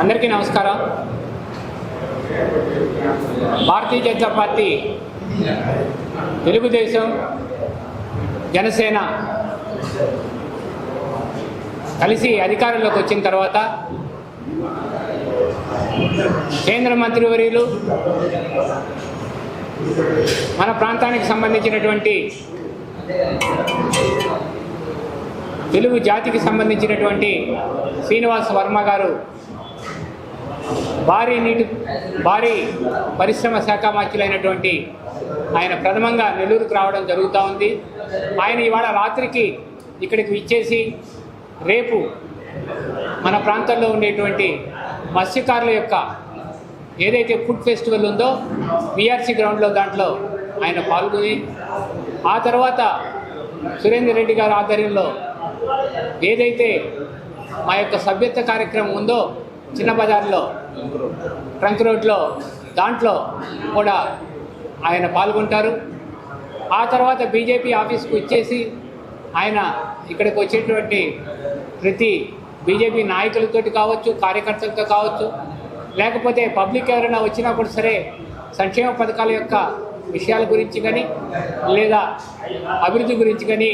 అందరికీ నమస్కారం. భారతీయ జనతా పార్టీ తెలుగుదేశం జనసేన కలిసి అధికారంలోకి వచ్చిన తర్వాత కేంద్ర మంత్రివర్యులు మన ప్రాంతానికి సంబంధించినటువంటి తెలుగు జాతికి సంబంధించినటువంటి శ్రీనివాస్ వర్మ గారు భారీ నీటి భారీ పరిశ్రమ శాఖ మంత్రులైనటువంటి ఆయన ప్రథమంగా నెల్లూరుకు రావడం జరుగుతూ ఉంది. ఆయన ఇవాళ రాత్రికి ఇక్కడికి ఇచ్చేసి రేపు మన ప్రాంతంలో ఉండేటువంటి మత్స్యకారుల యొక్క ఏదైతే ఫుడ్ ఫెస్టివల్ ఉందో బీఆర్సీ గ్రౌండ్లో దాంట్లో ఆయన పాల్గొని ఆ తర్వాత సురేందర్ రెడ్డి గారి ఆధ్వర్యంలో ఏదైతే మా యొక్క సభ్యత్వ కార్యక్రమం ఉందో చిన్న బజార్లో ట్రంక్ రోడ్లో దాంట్లో కూడా ఆయన పాల్గొంటారు. ఆ తర్వాత బీజేపీ ఆఫీస్కు ఇచ్చేసి ఆయన ఇక్కడికి వచ్చేటువంటి ప్రతి బీజేపీ నాయకులతోటి కావచ్చు కార్యకర్తలతో కావచ్చు లేకపోతే పబ్లిక్ ఎవరైనా వచ్చినా కూడా సరే సంక్షేమ పథకాల యొక్క విషయాల గురించి కానీ లేదా అభివృద్ధి గురించి కానీ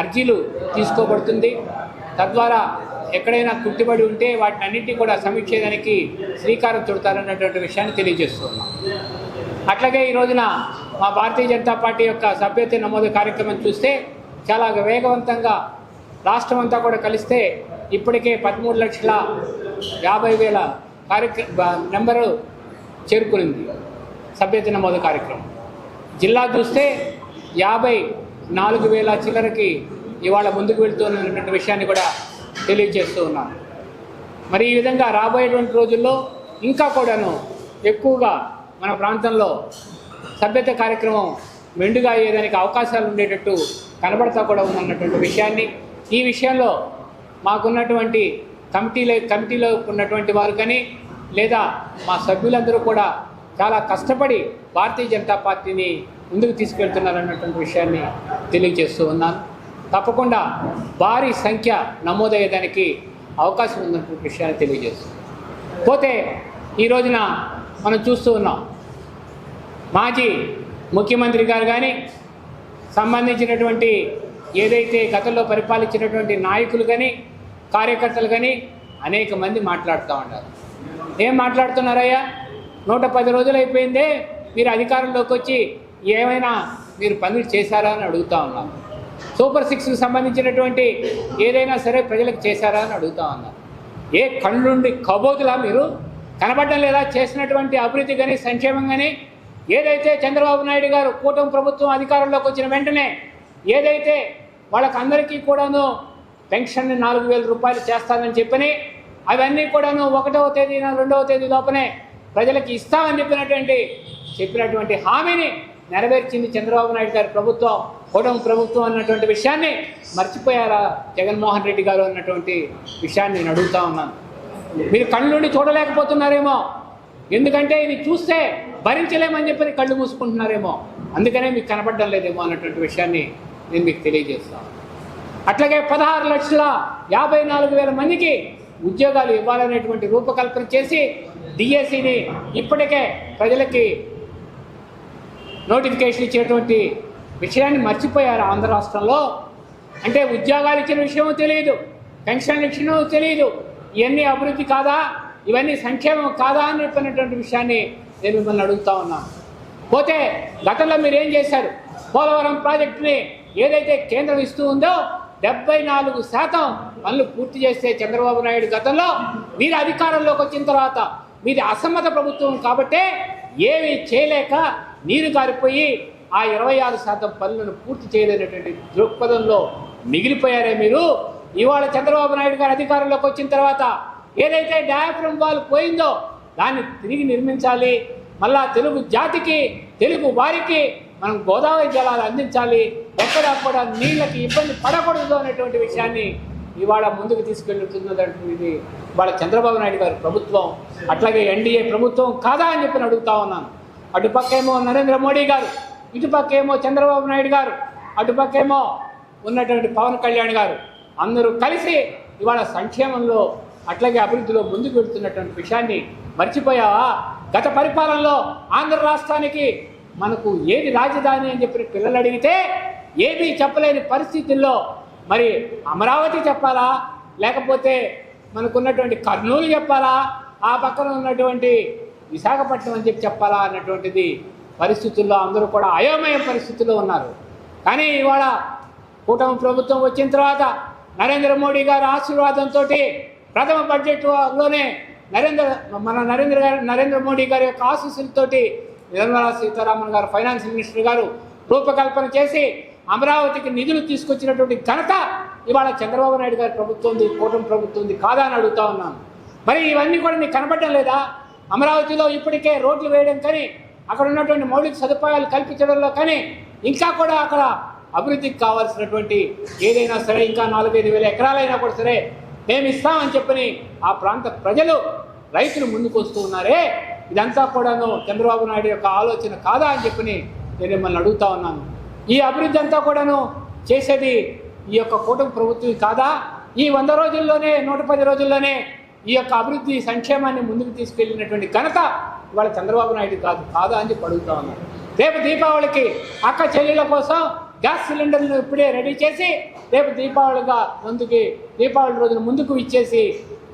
అర్జీలు తీసుకోబడుతుంది. తద్వారా ఎక్కడైనా కుట్టుబడి ఉంటే వాటిని అన్నింటినీ కూడా సమీక్షేదానికి శ్రీకారం చుడతారన్నటువంటి విషయాన్ని తెలియజేస్తున్నాం. అట్లాగే ఈ రోజున మా భారతీయ జనతా పార్టీ యొక్క సభ్యత నమోదు కార్యక్రమం చూస్తే చాలా వేగవంతంగా రాష్ట్రం అంతా కూడా కలిస్తే ఇప్పటికే పదమూడు లక్షల యాభై వేల కార్యక్రమ నెంబరు చేరుకునింది సభ్యత నమోదు కార్యక్రమం. జిల్లా చూస్తే యాభై నాలుగు వేల చిల్లరకి ఇవాళ ముందుకు వెళ్తున్నటువంటి విషయాన్ని కూడా తెలియజేస్తూ ఉన్నాను. మరి ఈ విధంగా రాబోయేటువంటి రోజుల్లో ఇంకా కూడాను ఎక్కువగా మన ప్రాంతంలో సభ్యత కార్యక్రమం మెండుగా అయ్యేదానికి అవకాశాలు ఉండేటట్టు కనబడతా కూడా ఉందన్నటువంటి విషయాన్ని ఈ విషయంలో మాకున్నటువంటి కమిటీలో కమిటీలో ఉన్నటువంటి వారు కానీ లేదా మా సభ్యులందరూ కూడా చాలా కష్టపడి భారతీయ జనతా పార్టీని ముందుకు తీసుకెళ్తున్నారన్నటువంటి విషయాన్ని తెలియజేస్తూ ఉన్నాను. తప్పకుండా భారీ సంఖ్య నమోదయ్యేదానికి అవకాశం ఉన్నటువంటి విషయాన్ని తెలియజేస్తుంది. పోతే ఈ రోజున మనం చూస్తూ ఉన్నాం. మాజీ ముఖ్యమంత్రి గారు కానీ సంబంధించినటువంటి ఏదైతే గతంలో పరిపాలించినటువంటి నాయకులు కానీ కార్యకర్తలు కానీ అనేక మంది మాట్లాడుతూ ఉంటారు ఏం మాట్లాడుతున్నారయ్యా? నూట పది రోజులు అయిపోయిందే మీరు అధికారంలోకి వచ్చి ఏమైనా మీరు పనులు చేశారా అని అడుగుతా ఉన్నారు. సూపర్ సిక్స్కి సంబంధించినటువంటి ఏదైనా సరే ప్రజలకు చేశారా అని అడుగుతా ఉన్నారు ఏ కళ్ళుండి కబోతులా మీరు? కనబడడం లేదా? చేసినటువంటి అభివృద్ధి కానీ సంక్షేమం కానీ ఏదైతే చంద్రబాబు నాయుడు గారు కూటమి ప్రభుత్వం అధికారంలోకి వచ్చిన వెంటనే ఏదైతే వాళ్ళకందరికీ కూడాను పెన్షన్ నాలుగు వేల రూపాయలు చేస్తానని చెప్పని అవన్నీ కూడాను ఒకటవ తేదీన రెండవ తేదీ లోపనే ప్రజలకు ఇస్తామని చెప్పినటువంటి చెప్పినటువంటి హామీని నెరవేర్చింది చంద్రబాబు నాయుడు గారి ప్రభుత్వం. కూటమి ప్రభుత్వం అన్నటువంటి విషయాన్ని మర్చిపోయారా? జగన్మోహన్ రెడ్డి గారు అన్నటువంటి విషయాన్ని నేను అడుగుతా ఉన్నాను. మీరు కళ్ళు నుండి చూడలేకపోతున్నారేమో. ఎందుకంటే ఇది చూస్తే భరించలేమని చెప్పి కళ్ళు మూసుకుంటున్నారేమో. అందుకనే మీకు కనపడడం లేదేమో అన్నటువంటి విషయాన్ని నేను మీకు తెలియజేస్తాను అట్లాగే పదహారు లక్షల యాభై నాలుగు వేల మందికి ఉద్యోగాలు ఇవ్వాలనేటువంటి రూపకల్పన చేసి డిఎస్సిని ఇప్పటికే ప్రజలకి నోటిఫికేషన్ ఇచ్చేటువంటి విషయాన్ని మర్చిపోయారు ఆంధ్ర రాష్ట్రంలో. అంటే ఉద్యోగాలు ఇచ్చిన విషయం తెలియదు పెన్షన్ ఇచ్చిన తెలియదు ఇవన్నీ అభివృద్ధి కాదా ఇవన్నీ సంక్షేమం కాదా అని చెప్పినటువంటి విషయాన్ని నేను మిమ్మల్ని అడుగుతా ఉన్నాను పోతే గతంలో మీరు ఏం చేశారు? పోలవరం ప్రాజెక్టుని ఏదైతే కేంద్రం ఇస్తూ ఉందో డెబ్బై నాలుగు శాతం పనులు పూర్తి చేస్తే చంద్రబాబు నాయుడు గతంలో మీరు అధికారంలోకి వచ్చిన తర్వాత మీది అసమ్మత ప్రభుత్వం కాబట్టే ఏమీ చేయలేక నీరు కారిపోయి ఆ ఇరవై ఆరు శాతం పనులను పూర్తి చేయలేనటువంటి దృక్పథంలో మిగిలిపోయారే మీరు. ఇవాళ చంద్రబాబు నాయుడు గారు అధికారంలోకి వచ్చిన తర్వాత ఏదైతే డయాఫ్రమ్ వాల్ పోయిందో దాన్ని తిరిగి నిర్మించాలి. మళ్ళా తెలుగు జాతికి తెలుగు వారికి మనం గోదావరి జలాలు అందించాలి. ఎక్కడ కూడా నీళ్ళకి ఇబ్బంది పడకూడదు అనేటువంటి విషయాన్ని ఇవాళ ముందుకు తీసుకెళ్తున్నది ఇవాళ చంద్రబాబు నాయుడు గారి ప్రభుత్వం. అట్లాగే ఎన్డీఏ ప్రభుత్వం కాదా అని చెప్పి అడుగుతా ఉన్నాను. అటుపక్కేమో నరేంద్ర మోడీ గారు ఇటుపక్కేమో చంద్రబాబు నాయుడు గారు అటుపక్కేమో ఉన్నటువంటి పవన్ కళ్యాణ్ గారు. అందరూ కలిసి ఇవాళ సంక్షేమంలో అట్లాగే అభివృద్ధిలో ముందుకు వెళ్తున్నటువంటి విషయాన్ని మర్చిపోయావా? గత పరిపాలనలో ఆంధ్ర రాష్ట్రానికి మనకు ఏది రాజధాని అని చెప్పి పిల్లలు అడిగితే ఏమీ చెప్పలేని పరిస్థితుల్లో మరి అమరావతి చెప్పాలా? లేకపోతే మనకున్నటువంటి కర్నూలు చెప్పాలా? ఆ పక్కన ఉన్నటువంటి విశాఖపట్నం అని చెప్పి చెప్పాలా? అన్నటువంటిది పరిస్థితుల్లో అందరూ కూడా అయోమయ పరిస్థితుల్లో ఉన్నారు. కానీ ఇవాళ కూటమి ప్రభుత్వం వచ్చిన తర్వాత నరేంద్ర మోడీ గారి ఆశీర్వాదంతో ప్రథమ బడ్జెట్లోనే నరేంద్ర మన నరేంద్ర గారు నరేంద్ర మోడీ గారి యొక్క ఆశీస్సులతోటి నిర్మలా సీతారామన్ గారు ఫైనాన్స్ మినిస్టర్ గారు రూపకల్పన చేసి అమరావతికి నిధులు తీసుకొచ్చినటువంటి ఘనత ఇవాళ చంద్రబాబు నాయుడు గారి ప్రభుత్వంది కూటమి ప్రభుత్వంది కాదా అని అడుగుతా ఉన్నాను. మరి ఇవన్నీ కూడా నీకు కనపడడం లేదా? అమరావతిలో ఇప్పటికే రోడ్లు వేయడం కానీ అక్కడ ఉన్నటువంటి మౌలిక సదుపాయాలు కల్పించడంలో కానీ ఇంకా కూడా అక్కడ అభివృద్ధికి కావాల్సినటువంటి ఏదైనా సరే ఇంకా నాలుగైదు వేల ఎకరాలైనా కూడా సరే మేము ఇస్తామని చెప్పని ఆ ప్రాంత ప్రజలు రైతులు ముందుకు వస్తూ ఉన్నారే. ఇదంతా కూడాను చంద్రబాబు నాయుడు యొక్క ఆలోచన కాదా అని చెప్పని నేను మిమ్మల్ని అడుగుతా ఉన్నాను. ఈ అభివృద్ధి అంతా కూడాను చేసేది ఈ యొక్క కూటమి ప్రభుత్వం కాదా? ఈ వంద రోజుల్లోనే నూట పది రోజుల్లోనే ఈ యొక్క అభివృద్ధి సంక్షేమాన్ని ముందుకు తీసుకెళ్ళినటువంటి ఘనత ఇవాళ చంద్రబాబు నాయుడు కాదు కాదా అని చెప్పి అడుగుతా రేపు దీపావళికి అక్క చెల్లెల కోసం గ్యాస్ సిలిండర్లు ఇప్పుడే రెడీ చేసి రేపు దీపావళిగా ముందుకి దీపావళి రోజున ముందుకు ఇచ్చేసి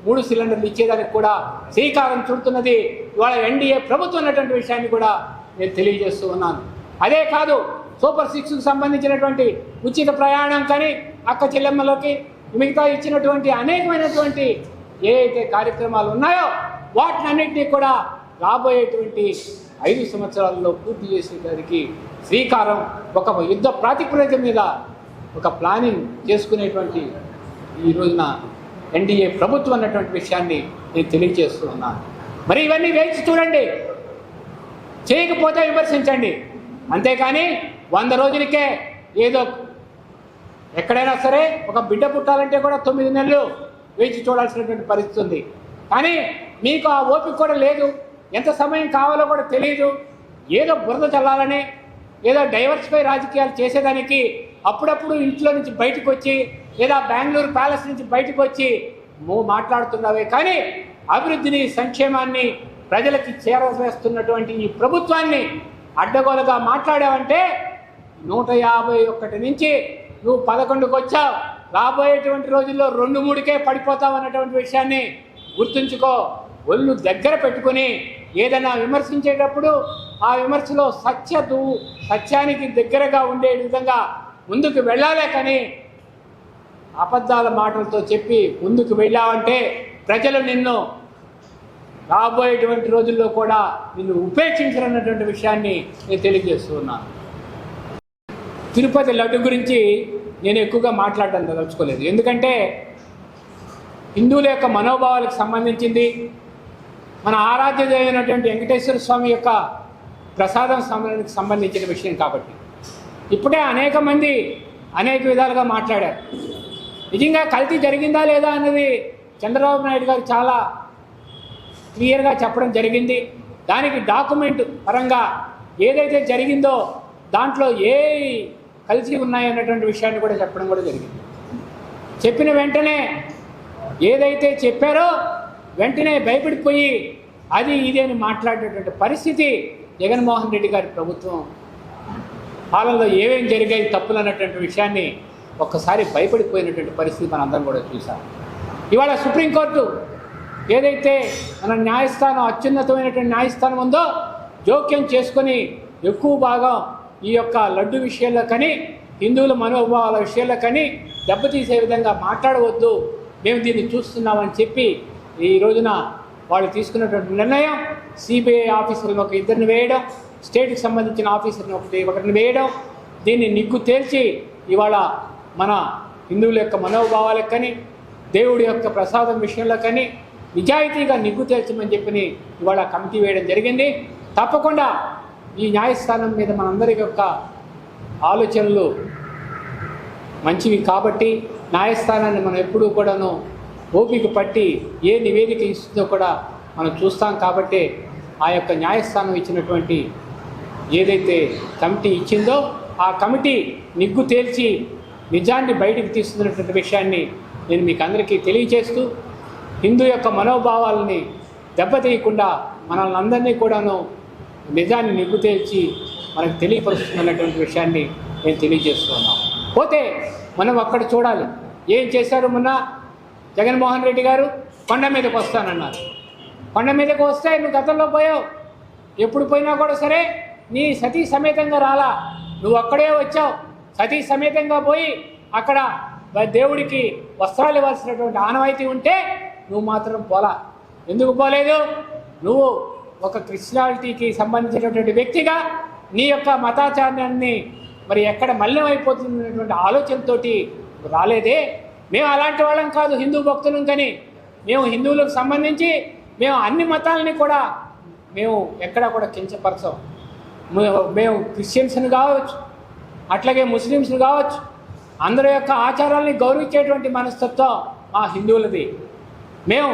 మూడు సిలిండర్లు ఇచ్చేదానికి కూడా శ్రీకారం చుడుతున్నది. ఇవాళ ఎన్డీఏ ప్రభుత్వం ఉన్నటువంటి విషయాన్ని కూడా నేను తెలియజేస్తూ ఉన్నాను. అదే కాదు సూపర్ సిక్స్కు సంబంధించినటువంటి ఉచిత ప్రయాణం కానీ అక్క చెల్లెమ్మలోకి మిగతా ఇచ్చినటువంటి అనేకమైనటువంటి ఏ అయితే కార్యక్రమాలు ఉన్నాయో వాటినన్నింటినీ కూడా రాబోయేటువంటి ఐదు సంవత్సరాల్లో పూర్తి చేసేదానికి శ్రీకారం ఒక యుద్ధ ప్రాతిపదిక మీద ఒక ప్లానింగ్ చేసుకునేటువంటి ఈ రోజున ఎన్డీఏ ప్రభుత్వం అన్నటువంటి విషయాన్ని నేను తెలియజేస్తూ ఉన్నాను. మరి ఇవన్నీ వేచి చూడండి. చేయకపోతే విమర్శించండి. అంతేకాని వంద రోజులకే ఏదో ఎక్కడైనా సరే ఒక బిడ్డ పుట్టాలంటే కూడా తొమ్మిది నెలలు వేచి చూడాల్సినటువంటి పరిస్థితి ఉంది. కానీ మీకు ఆ ఓపిక కూడా లేదు. ఎంత సమయం కావాలో కూడా తెలియదు ఏదో బురద చల్లాలని ఏదో డైవర్సిఫై రాజకీయాలు చేసేదానికి అప్పుడప్పుడు ఇంట్లో నుంచి బయటకు వచ్చి లేదా బెంగళూరు ప్యాలెస్ నుంచి బయటకు వచ్చి నువ్వు మాట్లాడుతున్నావే. కానీ అభివృద్ధిని సంక్షేమాన్ని ప్రజలకి చేరవేస్తున్నటువంటి ఈ ప్రభుత్వాన్ని అడ్డగోలుగా మాట్లాడావంటే నూట యాభై ఒకటి నుంచి నువ్వు పదకొండుకు వచ్చావు. రాబోయేటువంటి రోజుల్లో రెండు మూడుకే పడిపోతావు అన్నటువంటి విషయాన్ని గుర్తుంచుకో. ఒళ్ళు దగ్గర పెట్టుకుని ఏదైనా విమర్శించేటప్పుడు ఆ విమర్శలో సత్యతు సత్యానికి దగ్గరగా ఉండే విధంగా ముందుకు వెళ్ళాలే కానీ అబద్ధాల మాటలతో చెప్పి ముందుకు వెళ్ళావంటే ప్రజలు నిన్ను రాబోయేటువంటి రోజుల్లో కూడా నిన్ను ఉపేక్షించరన్నటువంటి విషయాన్ని నేను తెలియజేస్తున్నాను తిరుపతి లడ్డు గురించి నేను ఎక్కువగా మాట్లాడడం తలుచుకోలేదు. ఎందుకంటే హిందువుల యొక్క మనోభావాలకు సంబంధించింది మన ఆరాధ్య అయినటువంటి వెంకటేశ్వర స్వామి యొక్క ప్రసాదం సమయానికి సంబంధించిన విషయం కాబట్టి. ఇప్పుడే అనేక మంది అనేక విధాలుగా మాట్లాడారు. నిజంగా కల్తీ జరిగిందా లేదా అన్నది చంద్రబాబు నాయుడు గారు చాలా క్లియర్గా చెప్పడం జరిగింది. దానికి డాక్యుమెంట్ పరంగా ఏదైతే జరిగిందో దాంట్లో ఏ కలిసి ఉన్నాయి అన్నటువంటి విషయాన్ని కూడా చెప్పడం కూడా జరిగింది. చెప్పిన వెంటనే ఏదైతే చెప్పారో వెంటనే భయపడిపోయి అది ఇది అని మాట్లాడేటువంటి పరిస్థితి జగన్మోహన్ రెడ్డి గారి ప్రభుత్వం పాలనలో ఏమేం జరిగాయి తప్పులు అన్నటువంటి విషయాన్ని ఒక్కసారి భయపడిపోయినటువంటి పరిస్థితి మనందరం కూడా చూసాం. ఇవాళ సుప్రీంకోర్టు ఏదైతే మన న్యాయస్థానం అత్యున్నతమైనటువంటి న్యాయస్థానం ఉందో జోక్యం చేసుకొని ఎక్కువ భాగం ఈ యొక్క లడ్డు విషయంలో కానీ హిందువుల మనోభావాల విషయంలో కానీ దెబ్బతీసే విధంగా మాట్లాడవద్దు. మేము దీన్ని చూస్తున్నామని చెప్పి ఈ రోజున వాళ్ళు తీసుకున్నటువంటి నిర్ణయం. సిబిఐ ఆఫీసర్లను ఒక ఇద్దరిని వేయడం స్టేట్కి సంబంధించిన ఆఫీసర్ని ఒకటి ఒకరిని వేయడం. దీన్ని నిగ్గు తేల్చి ఇవాళ మన హిందువుల యొక్క మనోభావాలకు కానీ దేవుడి యొక్క ప్రసాదం విషయంలో కానీ నిజాయితీగా నిగ్గు తేల్చమని చెప్పి ఇవాళ కమిటీ వేయడం జరిగింది. తప్పకుండా ఈ న్యాయస్థానం మీద మనందరి యొక్క ఆలోచనలు మంచివి కాబట్టి న్యాయస్థానాన్ని మనం ఎప్పుడూ కూడాను ఓపిక పట్టి ఏ నివేదిక ఇస్తుందో కూడా మనం చూస్తాం కాబట్టి ఆ యొక్క న్యాయస్థానం ఇచ్చినటువంటి ఏదైతే కమిటీ ఇచ్చిందో ఆ కమిటీ నిగ్గు తేల్చి నిజాన్ని బయటికి తీస్తున్నటువంటి విషయాన్ని నేను మీకు అందరికీ తెలియజేస్తూ హిందూ యొక్క మనోభావాలని దెబ్బతీయకుండా మనల్ని అందరినీ కూడాను నిజాన్ని నిగ్గు తేల్చి మనకు తెలియపరుస్తుందన్నటువంటి విషయాన్ని నేను తెలియజేస్తున్నాను. పోతే మనం అక్కడ చూడాలి. ఏం చేశారు మొన్న జగన్మోహన్ రెడ్డి గారు? కొండ మీదకి వస్తానన్నారు. కొండ మీదకి వస్తే నువ్వు గతంలో పోయావు. ఎప్పుడు పోయినా కూడా సరే నీ సతీ సమేతంగా రాలా. నువ్వు అక్కడే వచ్చావు. సతీ సమేతంగా పోయి అక్కడ దేవుడికి వస్త్రాలు ఇవ్వాల్సినటువంటి ఆనవాయితీ ఉంటే నువ్వు మాత్రం పోలా. ఎందుకు పోలేదు? నువ్వు ఒక క్రిస్టియాలిటీకి సంబంధించినటువంటి వ్యక్తిగా నీ యొక్క మతాచారాన్ని మరి ఎక్కడ మలినం అయిపోతున్నటువంటి ఆలోచనతోటి రాలేదే. మేము అలాంటి వాళ్ళం కాదు హిందూ భక్తులం కానీ. మేము హిందువులకు సంబంధించి మేము అన్ని మతాలని కూడా మేము ఎక్కడా కూడా కించపరచం. మేము క్రిస్టియన్స్ని కావచ్చు అట్లాగే ముస్లిమ్స్ని కావచ్చు అందరి యొక్క ఆచారాలని గౌరవించేటువంటి మనస్తత్వం మా హిందువులది. మేము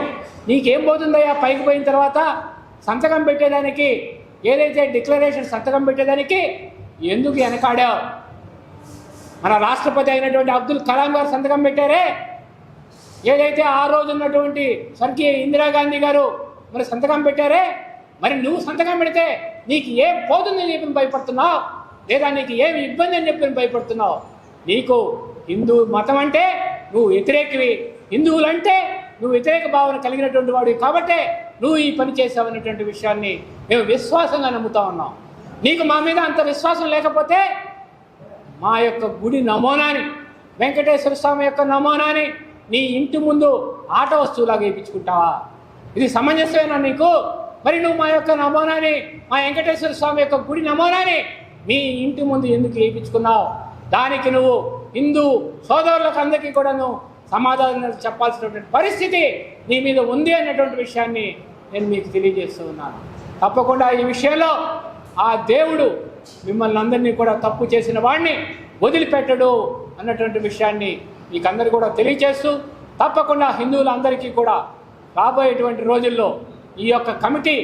నీకేం పోతుందయ్యా? పైకి పోయిన తర్వాత సంతకం పెట్టేదానికి ఏదైతే డిక్లరేషన్ సంతకం పెట్టేదానికి ఎందుకు వెనకాడావు? మన రాష్ట్రపతి అయినటువంటి అబ్దుల్ కలాం గారు సంతకం పెట్టారే? ఏదైతే ఆ రోజు ఉన్నటువంటి స్వర్గీయ ఇందిరాగాంధీ గారు మరి సంతకం పెట్టారే? మరి నువ్వు సంతకం పెడితే నీకు ఏం పోతుందని చెప్పి భయపడుతున్నావు? లేదా నీకు ఏమి ఇబ్బంది అని చెప్పి భయపడుతున్నావు? నీకు హిందూ మతం అంటే నువ్వు వ్యతిరేకివి. హిందువులంటే నువ్వు వ్యతిరేక భావన కలిగినటువంటి వాడివి కాబట్టే నువ్వు ఈ పని చేసావనేటువంటి విషయాన్ని మేము విశ్వాసంగా నమ్ముతా ఉన్నాం. నీకు మా మీద అంత విశ్వాసం లేకపోతే మా యొక్క గుడి నమూనాని వెంకటేశ్వర స్వామి యొక్క నమూనాని నీ ఇంటి ముందు ఆట వస్తువులాగా వేయించుకుంటావా? ఇది సమంజసమేనా నీకు? మరి నువ్వు మా యొక్క నమూనాని మా వెంకటేశ్వర స్వామి యొక్క గుడి నమూనాని మీ ఇంటి ముందు ఎందుకు వేయించుకున్నావు? దానికి నువ్వు హిందూ సోదరులకు అందరికీ నువ్వు సమాధానం చెప్పాల్సినటువంటి పరిస్థితి నీ మీద ఉంది అన్నటువంటి విషయాన్ని నేను మీకు తెలియజేస్తూ ఉన్నాను. తప్పకుండా ఈ విషయంలో ఆ దేవుడు మిమ్మల్ని అందరినీ కూడా తప్పు చేసిన వాడిని వదిలిపెట్టడు అన్నటువంటి విషయాన్ని మీకు అందరు కూడా తెలియజేస్తూ తప్పకుండా హిందువులందరికీ కూడా రాబోయేటువంటి రోజుల్లో ఈ యొక్క కమిటీ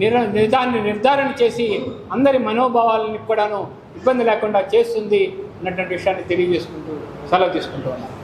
నిర నిర్ధారణ నిర్ధారణ చేసి అందరి మనోభావాలను కూడాను ఇబ్బంది లేకుండా చేస్తుంది అన్నటువంటి విషయాన్ని తెలియజేసుకుంటూ సెలవు తీసుకుంటూ ఉన్నాను.